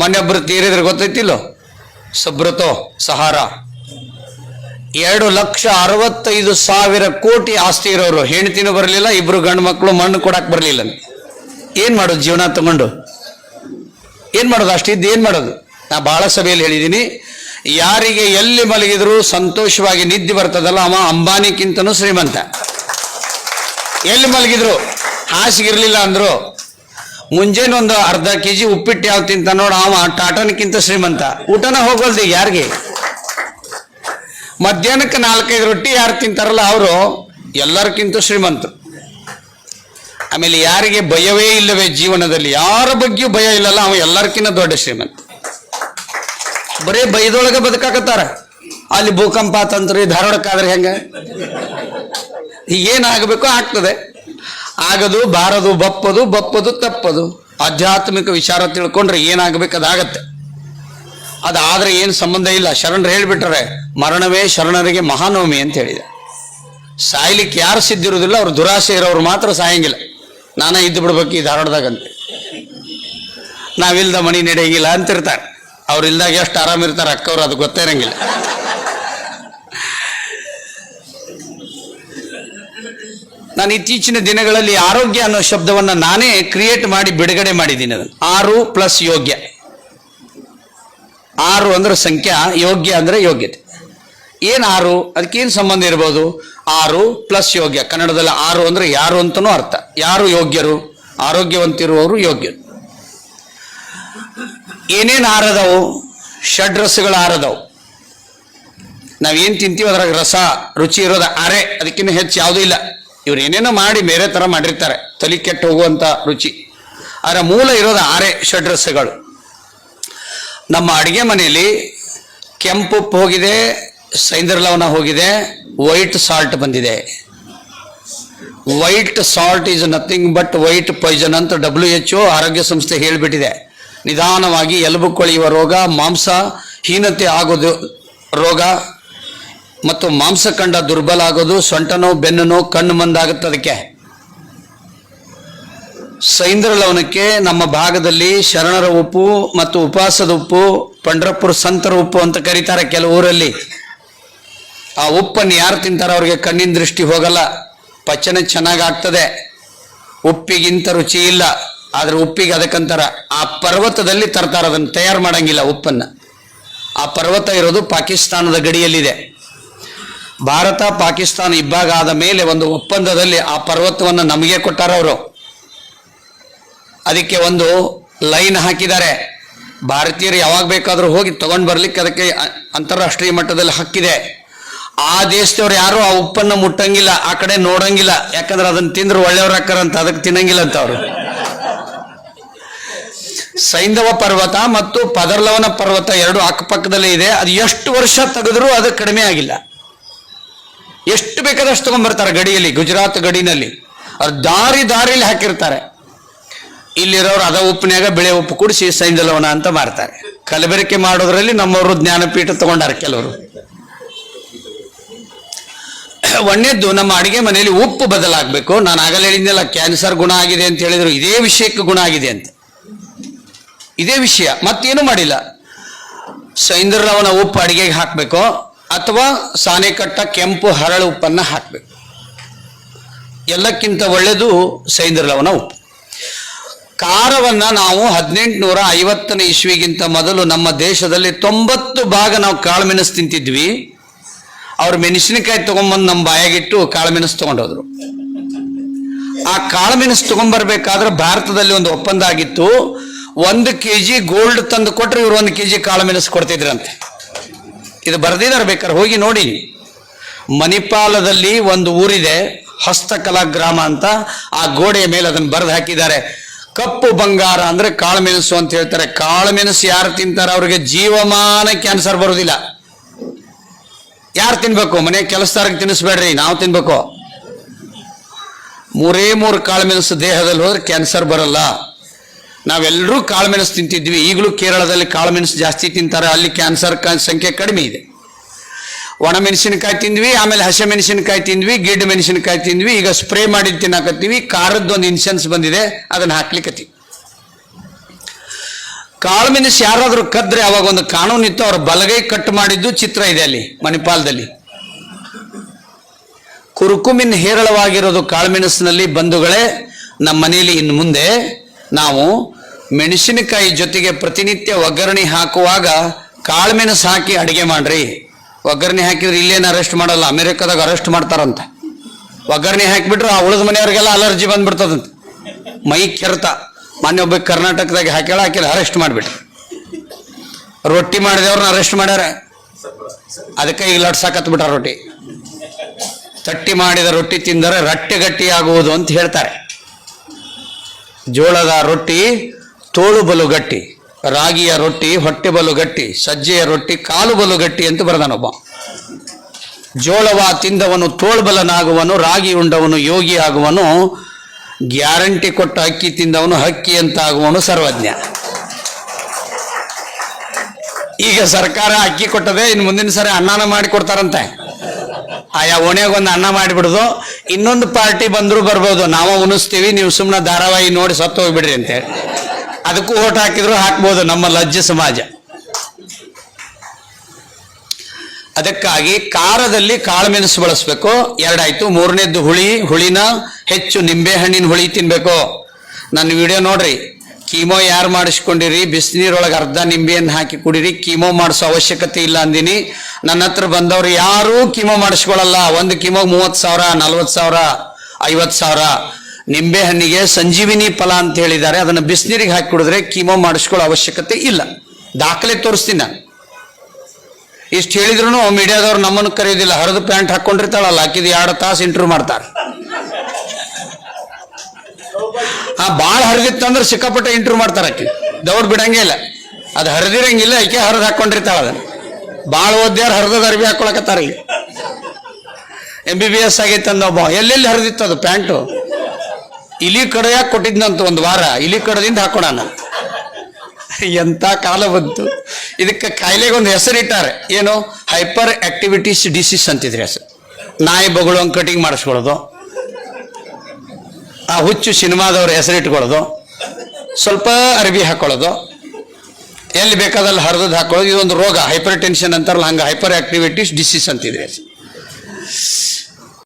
ಮೊನ್ನೆ ಒಬ್ರು ತೀರಿದ್ರೆ ಗೊತ್ತೈತಿಲ್ಲೋ? ಸಬ್ರತೋ ಸಹಾರ. ಎರಡು ಲಕ್ಷ ಅರವತ್ತೈದು ಸಾವಿರ ಕೋಟಿ ಆಸ್ತಿ ಇರೋರು. ಹೆಣ್ತಿನೂ ಬರಲಿಲ್ಲ, ಇಬ್ರು ಗಂಡು ಮಕ್ಕಳು ಮಣ್ಣು ಕೊಡಕ್ ಬರಲಿಲ್ಲ. ಏನ್ ಮಾಡೋದು ಜೀವನ ತಗೊಂಡು? ಏನ್ ಮಾಡೋದು ಅಷ್ಟಿದ್ದು? ಏನ್ ಮಾಡೋದು? ನಾ ಬಹಳ ಸಭೆಯಲ್ಲಿ ಹೇಳಿದ್ದೀನಿ ಯಾರಿಗೆ ಎಲ್ಲಿ ಮಲಗಿದ್ರು ಸಂತೋಷವಾಗಿ ನಿದ್ದೆ ಬರ್ತದಲ್ಲ, ಅವ ಅಂಬಾನಿಕ್ಕಿಂತನೂ ಶ್ರೀಮಂತ. ಎಲ್ಲಿ ಮಲಗಿದ್ರು ಹಾಸಿಗಿರ್ಲಿಲ್ಲ ಅಂದ್ರು ಮುಂಜಾನೆ ಒಂದು ಅರ್ಧ ಕೆ ಜಿ ಉಪ್ಪಿಟ್ಟು ಯಾವ ತಿಂತ ನೋಡ ಅವ ಟಾಟನ್ಕಿಂತ ಶ್ರೀಮಂತ. ಊಟನ ಹೋಗೋಲ್ದು ಯಾರಿಗೆ? ಮಧ್ಯಾಹ್ನಕ್ಕೆ ನಾಲ್ಕೈದು ರೊಟ್ಟಿ ಯಾರು ತಿಂತಾರಲ್ಲ ಅವರು ಎಲ್ಲರಿಗಿಂತ ಶ್ರೀಮಂತರು. ಆಮೇಲೆ ಯಾರಿಗೆ ಭಯವೇ ಇಲ್ಲವೇ ಜೀವನದಲ್ಲಿ, ಯಾರ ಬಗ್ಗೆಯೂ ಭಯ ಇಲ್ಲಲ್ಲ, ಅವ ಎಲ್ಲರಿಗಿಂತ ದೊಡ್ಡ ಶ್ರೀಮಂತ. ಬರೀ ಭಯದೊಳಗೆ ಬದುಕಾಕತ್ತಾರ. ಅಲ್ಲಿ ಭೂಕಂಪ ತಂತ್ರಿ ಧಾರವಾಡಕ್ಕಾದ್ರೆ ಹೆಂಗ? ಏನಾಗಬೇಕು ಆಗ್ತದೆ. ಆಗದು, ಬಾರದು, ಬಪ್ಪದು ಬಪ್ಪದು, ತಪ್ಪದು. ಆಧ್ಯಾತ್ಮಿಕ ವಿಚಾರ ತಿಳ್ಕೊಂಡ್ರೆ ಏನಾಗಬೇಕು ಅದಾಗತ್ತೆ ಅದಾದ್ರೆ ಏನು ಸಂಬಂಧ ಇಲ್ಲ. ಶರಣರು ಹೇಳ್ಬಿಟ್ರೆ, ಮರಣವೇ ಶರಣರಿಗೆ ಮಹಾನವಮಿ ಅಂತ ಹೇಳಿದೆ. ಸಾಯ್ಲಿಕ್ಕೆ ಯಾರು ಸಿದ್ಧಿರುವುದಿಲ್ಲ, ಅವ್ರು ದುರಾಸೆ ಇರೋರು ಮಾತ್ರ ಸಾಯಂಗಿಲ್ಲ. ನಾನೇ ಇದ್ದು ಬಿಡ್ಬೇಕು ಈ ಧಾರವಾಡದಾಗಂತ ನಾವಿಲ್ದ ಮಣಿ ನಡೆಯಂಗಿಲ್ಲ ಅಂತಿರ್ತಾರೆ. ಅವ್ರು ಇಲ್ದಾಗ ಎಷ್ಟು ಆರಾಮಿರ್ತಾರೆ ಅಕ್ಕವ್ರು, ಅದು ಗೊತ್ತೇ ಇರಂಗಿಲ್ಲ. ನಾನು ಇತ್ತೀಚಿನ ದಿನಗಳಲ್ಲಿ ಆರೋಗ್ಯ ಅನ್ನೋ ಶಬ್ದವನ್ನು ನಾನೇ ಕ್ರಿಯೇಟ್ ಮಾಡಿ ಬಿಡುಗಡೆ ಮಾಡಿದ್ದೀನಿ ಅದನ್ನು ಆರು ಪ್ಲಸ್ ಯೋಗ್ಯ. ಆರು ಅಂದ್ರೆ ಸಂಖ್ಯಾ, ಯೋಗ್ಯ ಅಂದ್ರೆ ಯೋಗ್ಯತೆ. ಏನು ಆರು? ಅದಕ್ಕೇನು ಸಂಬಂಧ ಇರ್ಬೋದು? ಆರು ಪ್ಲಸ್ ಯೋಗ್ಯ. ಕನ್ನಡದಲ್ಲಿ ಆರು ಅಂದ್ರೆ ಯಾರು ಅಂತನೂ ಅರ್ಥ. ಯಾರು ಯೋಗ್ಯರು? ಆರೋಗ್ಯವಂತಿರುವವರು ಯೋಗ್ಯರು. ಏನೇನು ಆರದವು? ಷಡ್ರಸಗಳು ಆರದವು. ನಾವೇನು ತಿಂತೀವಿ ಅದ್ರಾಗ ರಸ, ರುಚಿ ಇರೋದು ಅರೆ. ಅದಕ್ಕಿಂತ ಹೆಚ್ಚು ಯಾವುದೂ ಇಲ್ಲ. ಇವ್ರು ಏನೇನೋ ಮಾಡಿ ಬೇರೆ ತರ ಮಾಡಿರ್ತಾರೆ. ತಲೆ ಕೆಟ್ಟು ಹೋಗುವಂತ ರುಚಿ. ಅದರ ಮೂಲ ಇರೋದು ಆರೆ ಷಡ್ರಸಗಳು ನಮ್ಮ ಅಡಿಗೆ ಮನೆಯಲ್ಲಿ ಕೆಂಪು ಉಪ್ಪು ಹೋಗಿದೆ, ಸೈಂದರ್ ಲವಣ ಹೋಗಿದೆ, ವೈಟ್ ಸಾಲ್ಟ್ ಬಂದಿದೆ. White salt is nothing but white poison ಅಂತ ಡಬ್ಲ್ಯೂ ಎಚ್ ಒ ಆರೋಗ್ಯ ಸಂಸ್ಥೆ ಹೇಳಿಬಿಟ್ಟಿದೆ. ನಿಧಾನವಾಗಿ ಎಲುಬು ಕೊಳೆಯುವ ರೋಗ, ಮಾಂಸ, ಹೀನತೆ ಆಗೋದು ರೋಗ ಮತ್ತು ಮಾಂಸಖಂಡ ದುರ್ಬಲ ಆಗೋದು ಸೊಂಟ ನೋವು ಕಣ್ಣು ಮಂದಾಗುತ್ತೆ ಅದಕ್ಕೆ. ಸೈಂದ್ರಲವನಕ್ಕೆ ನಮ್ಮ ಭಾಗದಲ್ಲಿ ಶರಣರ ಉಪ್ಪು ಮತ್ತು ಉಪವಾಸದ ಉಪ್ಪು, ಪಂಡ್ರಪುರ ಸಂತರ ಉಪ್ಪು ಅಂತ ಕರೀತಾರೆ ಕೆಲವು ಊರಲ್ಲಿ. ಆ ಉಪ್ಪನ್ನು ಯಾರು ತಿಂತಾರೋ ಅವ್ರಿಗೆ ಕಣ್ಣಿನ ದೃಷ್ಟಿ ಹೋಗಲ್ಲ. ಪಚನ ಚೆನ್ನಾಗಿ ಆಗ್ತದೆ ಉಪ್ಪಿಗಿಂತ ರುಚಿ ಇಲ್ಲ. ಆದರೆ ಉಪ್ಪಿಗೆ ಅದಕ್ಕಂತಾರ ಆ ಪರ್ವತದಲ್ಲಿ ತರ್ತಾರ, ಅದನ್ನು ತಯಾರು ಮಾಡಂಗಿಲ್ಲ ಉಪ್ಪನ್ನು. ಆ ಪರ್ವತ ಇರೋದು ಪಾಕಿಸ್ತಾನದ ಗಡಿಯಲ್ಲಿದೆ. ಭಾರತ ಪಾಕಿಸ್ತಾನ ಇಬ್ಬಾಗ ಆದ ಮೇಲೆ ಒಂದು ಒಪ್ಪಂದದಲ್ಲಿ ಆ ಪರ್ವತವನ್ನು ನಮಗೆ ಕೊಟ್ಟಾರ ಅವರು. ಅದಕ್ಕೆ ಒಂದು ಲೈನ್ ಹಾಕಿದ್ದಾರೆ. ಭಾರತೀಯರು ಯಾವಾಗ ಬೇಕಾದರೂ ಹೋಗಿ ತಗೊಂಡು ಬರ್ಲಿಕ್ಕೆ ಅದಕ್ಕೆ ಅಂತಾರಾಷ್ಟ್ರೀಯ ಮಟ್ಟದಲ್ಲಿ ಹಕ್ಕಿದೆ. ಆ ದೇಶದವ್ರು ಯಾರು ಆ ಉಪ್ಪನ್ನು ಮುಟ್ಟಂಗಿಲ್ಲ, ಆ ಕಡೆ ನೋಡಂಗಿಲ್ಲ. ಯಾಕಂದ್ರೆ ಅದನ್ನ ತಿಂದ್ರೆ ಒಳ್ಳೆಯವ್ರು ಹಾಕಾರಂತ ಅದಕ್ಕೆ ತಿನ್ನಂಗಿಲ್ಲ ಅಂತ ಅವರು. ಸೈಂಧವ ಪರ್ವತ ಮತ್ತು ಪದರ್ಲವನ ಪರ್ವತ ಎರಡು ಅಕ್ಕಪಕ್ಕದಲ್ಲೇ ಇದೆ. ಅದು ಎಷ್ಟು ವರ್ಷ ತೆಗೆದ್ರೂ ಅದು ಕಡಿಮೆ ಆಗಿಲ್ಲ. ಎಷ್ಟು ಬೇಕಾದಷ್ಟು ತಗೊಂಡ್ಬರ್ತಾರೆ ಗಡಿಯಲ್ಲಿ, ಗುಜರಾತ್ ಗಡಿನಲ್ಲಿ. ಅವ್ರು ದಾರಿ ದಾರಿಲಿ ಹಾಕಿರ್ತಾರೆ. ಇಲ್ಲಿರೋರು ಅದ ಉಪ್ಪಿನಾಗ ಬಿಳೆ ಉಪ್ಪು ಕುಡಿಸಿ ಸೈಂಧಲವನ ಅಂತ ಮಾಡ್ತಾರೆ ಕಲಬೆರಕೆ ಮಾಡೋದ್ರಲ್ಲಿ ನಮ್ಮವರು ಜ್ಞಾನಪೀಠ ತಗೊಂಡಾರೆ ಕೆಲವರು. ಒಣ್ಣೆದ್ದು ನಮ್ಮ ಅಡಿಗೆ ಮನೆಯಲ್ಲಿ ಉಪ್ಪು ಬದಲಾಗಬೇಕು. ನಾನು ಆಗಲೇ ಹೇಳಿದ್ನಲ್ಲ, ಕ್ಯಾನ್ಸರ್ ಗುಣ ಆಗಿದೆ ಅಂತ ಹೇಳಿದ್ರು. ಇದೇ ವಿಷಯಕ್ಕೆ ಗುಣ ಆಗಿದೆ ಅಂತ. ಇದೇ ವಿಷಯ. ಮತ್ತೇನು ಮಾಡಿಲ್ಲ. ಸೈಂದ್ರಲವನ ಉಪ್ಪು ಅಡಿಗೆಗೆ ಹಾಕಬೇಕು. ಅಥವಾ ಸಾನೆಕಟ್ಟ ಕೆಂಪು ಹರಳು ಉಪ್ಪನ್ನು ಹಾಕಬೇಕು. ಎಲ್ಲಕ್ಕಿಂತ ಒಳ್ಳೆಯದು ಸೈಂದ್ರಲವನ ಉಪ್ಪು. ಖಾರವನ್ನು ನಾವು ಹದಿನೆಂಟುನೂರ ಐವತ್ತನೇ ಇಸ್ವಿಗಿಂತ ಮೊದಲು ನಮ್ಮ ದೇಶದಲ್ಲಿ ತೊಂಬತ್ತು ಭಾಗ ನಾವು ಕಾಳುಮೆಣಸು ತಿಂತಿದ್ವಿ. ಅವ್ರು ಮೆಣಸಿನಕಾಯಿ ತೊಗೊಂಬಂದು ನಮ್ಮ ಬಾಯಾಗಿಟ್ಟು ಕಾಳುಮೆಣಸು ತೊಗೊಂಡೋದ್ರು. ಆ ಕಾಳುಮೆಣಸು ತೊಗೊಂಬರ್ಬೇಕಾದ್ರೆ ಭಾರತದಲ್ಲಿ ಒಂದು ಒಪ್ಪಂದ ಆಗಿತ್ತು. ಒಂದು ಕೆ ಜಿ ಗೋಲ್ಡ್ ತಂದು ಕೊಟ್ಟರೆ ಇವರು ಒಂದು ಕೆ ಜಿ ಕಾಳುಮೆಣಸು ಕೊಡ್ತಿದ್ರಂತೆ. ಇದು ಬರೆದಿದ್ದಾರೆ ಬೇಕಾದ್ರೆ ಹೋಗಿ ನೋಡಿ. ಮಣಿಪಾಲದಲ್ಲಿ ಒಂದು ಊರಿದೆ, ಹಸ್ತಕಲಾ ಗ್ರಾಮ ಅಂತ. ಆ ಗೋಡೆಯ ಮೇಲೆ ಅದನ್ನು ಬರೆದು ಹಾಕಿದ್ದಾರೆ. ಕಪ್ಪು ಬಂಗಾರ ಅಂದ್ರೆ ಕಾಳುಮೆಣಸು ಅಂತ ಹೇಳ್ತಾರೆ. ಕಾಳುಮೆಣಸು ಯಾರು ತಿಂತಾರೆ? ಅವ್ರಿಗೆ ಜೀವಮಾನ ಕ್ಯಾನ್ಸರ್ ಬರೋದಿಲ್ಲ ಯಾರು ತಿನ್ಬೇಕು? ಮನೆ ಕೆಲಸದಾರಿಗೆ ತಿನ್ನಿಸ್ಬೇಡ್ರಿ, ನಾವು ತಿನ್ಬೇಕು. ಮೂರೇ ಮೂರು ಕಾಳುಮೆಣಸು ದೇಹದಲ್ಲಿ ಹೋದ್ರೆ ಕ್ಯಾನ್ಸರ್ ಬರಲ್ಲ. ನಾವೆಲ್ಲರೂ ಕಾಳುಮೆಣಸು ತಿಂತಿದ್ವಿ. ಈಗಲೂ ಕೇರಳದಲ್ಲಿ ಕಾಳುಮೆಣಸು ಜಾಸ್ತಿ ತಿಂತಾರೆ. ಅಲ್ಲಿ ಕ್ಯಾನ್ಸರ್ ಸಂಖ್ಯೆ ಕಡಿಮೆ ಇದೆ. ಒಣ ಮೆಣಸಿನಕಾಯಿ ತಿಂದ್ವಿ, ಆಮೇಲೆ ಹಸಿ ಮೆಣಸಿನಕಾಯಿ ತಿಂದ್ವಿ, ಗಿಡ್ಡ ಮೆಣಸಿನಕಾಯಿ ತಿಂದ್ವಿ. ಈಗ ಸ್ಪ್ರೇ ಮಾಡಿ ತಿನ್ನಾಕತ್ತೀವಿ. ಖಾರದ್ದು ಒಂದು ಇನ್ಸೆನ್ಸ್ ಬಂದಿದೆ. ಅದನ್ನ ಹಾಕ್ಲಿಕ್ಕತ್ತೀವಿ ಕಾಳು ಮೆಣಸು ಯಾರಾದ್ರೂ ಕದ್ರೆ ಅವಾಗ ಒಂದು ಕಾನೂನು ಇತ್ತು. ಅವ್ರ ಬಲಗೈ ಕಟ್ ಮಾಡಿದ್ದು ಚಿತ್ರ ಇದೆ ಅಲ್ಲಿ, ಮಣಿಪಾಲದಲ್ಲಿ. ಕುರುಕುಮಿನ್ ಹೇರಳವಾಗಿರೋದು ಕಾಳುಮೆಣಸಿನಲ್ಲಿ ಬಂಧುಗಳೇ ನಮ್ಮ ಮನೆಯಲ್ಲಿ ಇನ್ನು ಮುಂದೆ ನಾವು ಮೆಣಸಿನಕಾಯಿ ಜೊತೆಗೆ ಪ್ರತಿನಿತ್ಯ ಒಗ್ಗರಣೆ ಹಾಕುವಾಗ ಕಾಳುಮೆಣಸು ಹಾಕಿ ಅಡಿಗೆ ಮಾಡ್ರಿ. ಒಗ್ಗರಣೆ ಹಾಕಿದ್ರೆ ಇಲ್ಲೇನು ಅರೆಸ್ಟ್ ಮಾಡಲ್ಲ. ಅಮೆರಿಕದಾಗ ಅರೆಸ್ಟ್ ಮಾಡ್ತಾರಂತ. ಒಗ್ಗರಣೆ ಹಾಕಿಬಿಟ್ರೆ ಆ ಉಳಿದ ಮನೆಯವ್ರಿಗೆಲ್ಲ ಅಲರ್ಜಿ ಬಂದ್ಬಿಡ್ತದಂತ. ಮೈ ಕೆರೆತ. ಮೊನ್ನೆ ಒಬ್ಬ ಕರ್ನಾಟಕದಾಗ ಹಾಕ್ಯಾಳ ಹಾಕಿಲ್ಲ ಅರೆಸ್ಟ್ ಮಾಡ್ಬಿಟ್ರಿ. ರೊಟ್ಟಿ ಮಾಡಿದವ್ರನ್ನ ಅರೆಸ್ಟ್ ಮಾಡ್ಯಾರ. ಅದಕ್ಕೆ ಈಗ ಲಟ್ಸಾಕತ್ ಬಿಟ್ಟಾರ ರೊಟ್ಟಿ. ತಟ್ಟಿ ಮಾಡಿದ ರೊಟ್ಟಿ ತಿಂದರೆ ರಟ್ಟೆ ಗಟ್ಟಿಯಾಗುವುದು ಅಂತ ಹೇಳ್ತಾರೆ. ಜೋಳದ ರೊಟ್ಟಿ ತೋಳು ಬಲು ಗಟ್ಟಿ, ರಾಗಿಯ ರೊಟ್ಟಿ, ಹೊಟ್ಟೆ ಬಲು ಗಟ್ಟಿ, ಸಜ್ಜೆಯ ರೊಟ್ಟಿ, ಕಾಲು ಬಲು ಗಟ್ಟಿ ಅಂತ ಬರೆದನೊಬ್ಬ ಜೋಳವ ತಿಂದವನು ತೋಳ್ಬಲನಾಗುವನು ರಾಗಿ ಉಂಡವನು, ಯೋಗಿ ಆಗುವನು, ಗ್ಯಾರಂಟಿ ಕೊಟ್ಟ ಅಕ್ಕಿ ತಿಂದವನು, ಹಕ್ಕಿ ಅಂತ ಆಗುವನು ಸರ್ವಜ್ಞ. ಈಗ ಸರ್ಕಾರ ಅಕ್ಕಿ ಕೊಟ್ಟದೆ, ಇನ್ನು ಮುಂದಿನ ಸರಿ ಅನ್ನನ ಮಾಡಿ ಕೊಡ್ತಾರಂತೆ. ಆಯಾ ಓಣ್ಯಾಗ ಒಂದು ಅನ್ನ ಮಾಡಿಬಿಡುದು ಇನ್ನೊಂದು ಪಾರ್ಟಿ ಬಂದರೂ ಬರ್ಬೋದು, ನಾವು ಉಣಿಸ್ತೀವಿ, ನೀವು ಸುಮ್ಮನೆ ಧಾರಾವಾಹಿ ನೋಡಿ ಸತ್ತು ಹೋಗ್ಬಿಡ್ರಿ ಅಂತೇಳಿ. ಅದಕ್ಕೂ ಓಟ್ ಹಾಕಿದ್ರು ಹಾಕ್ಬೋದು ನಮ್ಮ ಲಜ್ಜ ಸಮಾಜ. ಅದಕ್ಕಾಗಿ ಖಾರದಲ್ಲಿ ಕಾಳುಮೆಣಸು ಬಳಸಬೇಕು. ಎರಡಾಯ್ತು. ಮೂರನೇದ್ದು ಹುಳಿ, ಹುಳಿನ ಹೆಚ್ಚು ನಿಂಬೆಹಣ್ಣಿನ ಹುಳಿ ತಿನ್ಬೇಕು. ನನ್ನ ವಿಡಿಯೋ ನೋಡ್ರಿ. ಕೀಮೋ ಯಾರು ಮಾಡಿಸ್ಕೊಂಡಿರಿ? ಬಿಸಿನೀರೊಳಗೆ ಅರ್ಧ ನಿಂಬೆಯನ್ನು ಹಾಕಿ ಕುಡೀರಿ. ಕೀಮೋ ಮಾಡಿಸೋ ಅವಶ್ಯಕತೆ ಇಲ್ಲ ಅಂದಿನಿ. ನನ್ನ ಹತ್ರ ಬಂದವರು ಯಾರೂ ಕೀಮೋ ಮಾಡಿಸ್ಕೊಳ್ಳಲ್ಲ ಒಂದು ಕೀಮೋ ಮೂವತ್ತು ಸಾವಿರ, ನಲ್ವತ್ತು ಸಾವಿರ, ಐವತ್ತು ಸಾವಿರ. ನಿಂಬೆ ಹಣ್ಣಿಗೆ ಸಂಜೀವಿನಿ ಫಲ ಅಂತ ಹೇಳಿದ್ದಾರೆ. ಅದನ್ನು ಬಿಸಿನೀರಿಗೆ ಹಾಕಿ ಕುಡಿದ್ರೆ ಕೀಮೋ ಮಾಡಿಸ್ಕೊಳ್ಳೋ ಅವಶ್ಯಕತೆ ಇಲ್ಲ. ದಾಖಲೆ ತೋರಿಸ್ತೀನಿ ನಾನು. ಇಷ್ಟು ಹೇಳಿದ್ರು ಮೀಡಿಯಾದವ್ರು ನಮ್ಮನ್ನು ಕರೆಯೋದಿಲ್ಲ. ಹರಿದು ಪ್ಯಾಂಟ್ ಹಾಕೊಂಡಿರ್ತಾಳಲ್ಲ ಹಾಕಿದ ಎರಡು ತಾಸು ಇಂಟರ್ವ್ಯೂ ಮಾಡ್ತಾರೆ. ಆ ಭಾಳ ಹರಿದಿತ್ತಂದ್ರೆ ಸಿಕ್ಕಾಪಟ್ಟೆ ಇಂಟರ್ವ್ಯೂ ಮಾಡ್ತಾರೆ ಆಕೆ. ದೌಡ್ ಬಿಡಂಗೇ ಇಲ್ಲ. ಅದು ಹರಿದಿರಂಗಿಲ್ಲ, ಆಕೆ ಹರಿದು ಹಾಕೊಂಡಿರ್ತಾಳ ಅದನ್ನ. ಭಾಳ ಓದ್ಯಾರ ಹರಿದದ ಅರ್ಬಿ ಹಾಕೊಳಕತ್ತಾರ ಇಲ್ಲಿ. ಎಂ ಬಿ ಬಿ ಎಸ್ ಆಗೈತೆ ಅಂದ ಎಲ್ಲೆಲ್ಲಿ ಹರಿದಿತ್ತು ಅದು ಪ್ಯಾಂಟು? ಇಲಿ ಕಡೆಯಾಗಿ ಕೊಟ್ಟಿದ್ನಂತ ಒಂದು ವಾರ, ಇಲಿ ಕಡದಿಂದ ಹಾಕೋಣ ಎಂತ ಕಾಲ ಬಂತು. ಇದಕ್ಕೆ ಕಾಯಿಲೆಗೆ ಒಂದು ಹೆಸರಿಟ್ಟಾರೆ. ಏನು? ಹೈಪರ್ ಆಕ್ಟಿವಿಟೀಸ್ ಡಿಸೀಸ್ ಅಂತಿದ್ರೆ ಹೆಸರು. ನಾಯಿ ಬಗಳು ಕಟಿಂಗ್ ಮಾಡಿಸ್ಕೊಳ್ಳೋದು. ಆ ಹುಚ್ಚು ಸಿನಿಮಾದವ್ರ ಹೆಸರಿಟ್ಕೊಳ್ಳೋದು. ಸ್ವಲ್ಪ ಅರಬಿ ಹಾಕೊಳ್ಳೋದು. ಎಲ್ಲಿ ಬೇಕಾದಲ್ಲಿ ಹರಿದದ್ದು ಹಾಕೊಳ್ಳೋದು. ಇದೊಂದು ರೋಗ. ಹೈಪರ್ ಟೆನ್ಷನ್ ಅಂತಾರಲ್ಲ, ಹಂಗೆ ಹೈಪರ್ ಆಕ್ಟಿವಿಟೀಸ್ ಡಿಸೀಸ್ ಅಂತಿದ್ರೆ